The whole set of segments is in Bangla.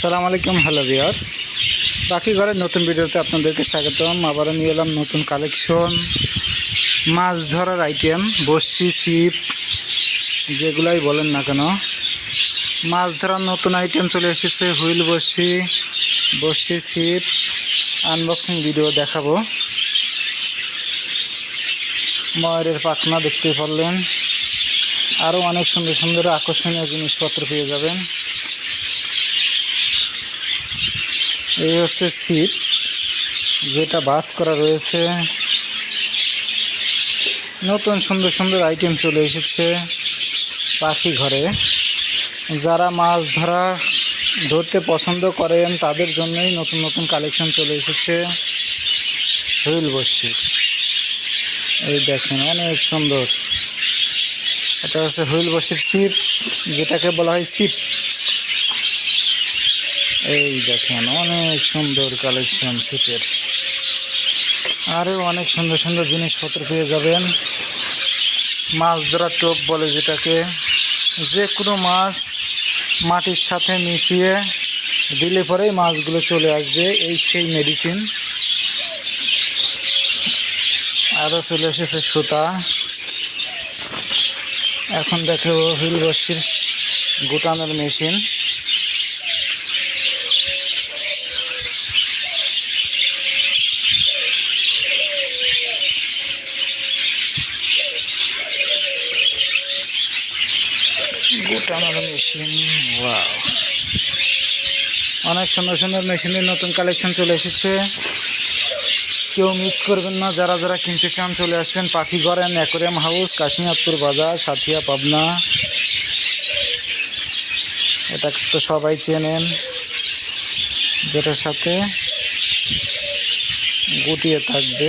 সালাম আলাইকুম, হ্যালো ভিয়ার্স বাকি ঘরের নতুন ভিডিওতে আপনাদেরকে স্বাগতম। আবারও নিয়ে এলাম নতুন কালেকশন। মাছ ধরার আইটেম বড়শি, ছিপ, যেগুলাই বলেন না কেন। মাছ ধরার নতুন আইটেম চলে এসেছে, হুইল বড়শি বড়শি, ছিপ। আনবক্সিং ভিডিও দেখাবো। ময়ূরের পাখনা দেখতে পারলেন। আরও অনেক সুন্দর সুন্দর আকর্ষণীয় জিনিসপত্র পেয়ে যাবেন। এই হচ্ছে সিট, যেটা বাস করা রয়েছে। নতুন সুন্দর সুন্দর আইটেম চলে এসেছে পাখি ঘরে। যারা মাছ ধরা ধরতে পছন্দ করেন, তাদের জন্যই নতুন নতুন কালেকশন চলে এসেছে। হুইল বসি। এই দেখেন, অনেক সুন্দর। এটা হচ্ছে হুইল বসির ছিপ যেটাকে বলা হয় ছিপ এই দেখেন অনেক সুন্দর কালেকশন ছিপের আরও অনেক সুন্দর সুন্দর জিনিসপত্র পেয়ে যাবেন। মাছ ধরার টোপ বলে যেটাকে। যে কোনো মাছ মাটির সাথে মিশিয়ে দিলে পরেই মাছগুলো চলে আসবে, এই সেই মেডিসিন আরও চলে এসেছে সুতা। এখন দেখো হুইল বসির গুটানোর মেশিন গোটানোর মেশিন অনেক সুন্দর সুন্দর মেশিনের নতুন কালেকশন চলে এসেছে। কেউ মিস করবেন না, যারা যারা কিনতে চান চলে আসবেন পাখি গড়েন অ্যাকোরিয়াম হাউস কাশিনাথপুর বাজার, সাথিয়া, পাবনা। এটা তো সবাই চেনেন, যেটার সাথে গুটিয়ে থাকবে।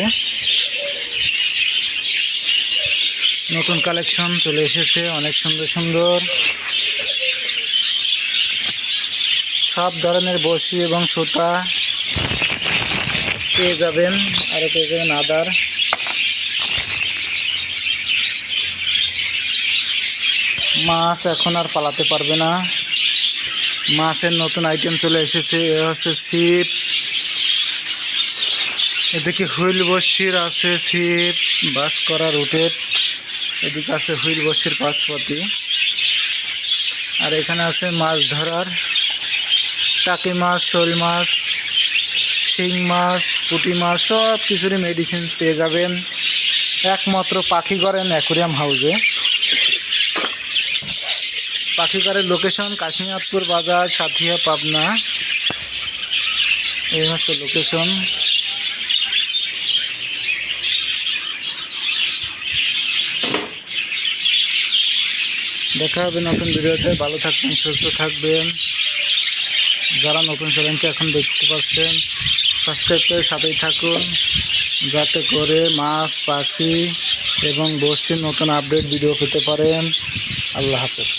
নতুন কালেকশন চলে এসেছে, অনেক সুন্দর সুন্দর। সব ধরনের বসি এবং সুতা পেয়ে যাবেন আরও পেয়ে যাবেন আদার। মাছ এখন আর পালাতে পারবে না। মাছের নতুন আইটেম চলে এসেছে, এ হচ্ছে ছিপ এদিকে হুইল বসির আছে ছিপ বাস করা রুটের এদিকে আছে হুইল বসির পাঁচপতি। আর এখানে আছে মাছ ধরার। টাকি মাছ, শোল মাছ, শিং মাছ, পুঁটি মাছ, সব কিছুরই মেডিসিন পেয়ে যাবেন। একমাত্র পাখিগড়েন অ্যাকোরিয়াম হাউসে পাখিগড়ের লোকেশন কাশিনাথপুর বাজার, সাথিয়া, পাবনা। এই হচ্ছে লোকেশন দেখা হবে নতুন ভিডিওতে। ভালো থাকবেন, সুস্থ থাকবেন। যারা নতুন চ্যানেলটি এখন দেখতে পাচ্ছেন সাবস্ক্রাইব করে সাথেই থাকুন। যাতে করে মাছ, পাখি এবং বসির নতুন আপডেট ভিডিও পেতে পারেন। আল্লাহ হাফেজ।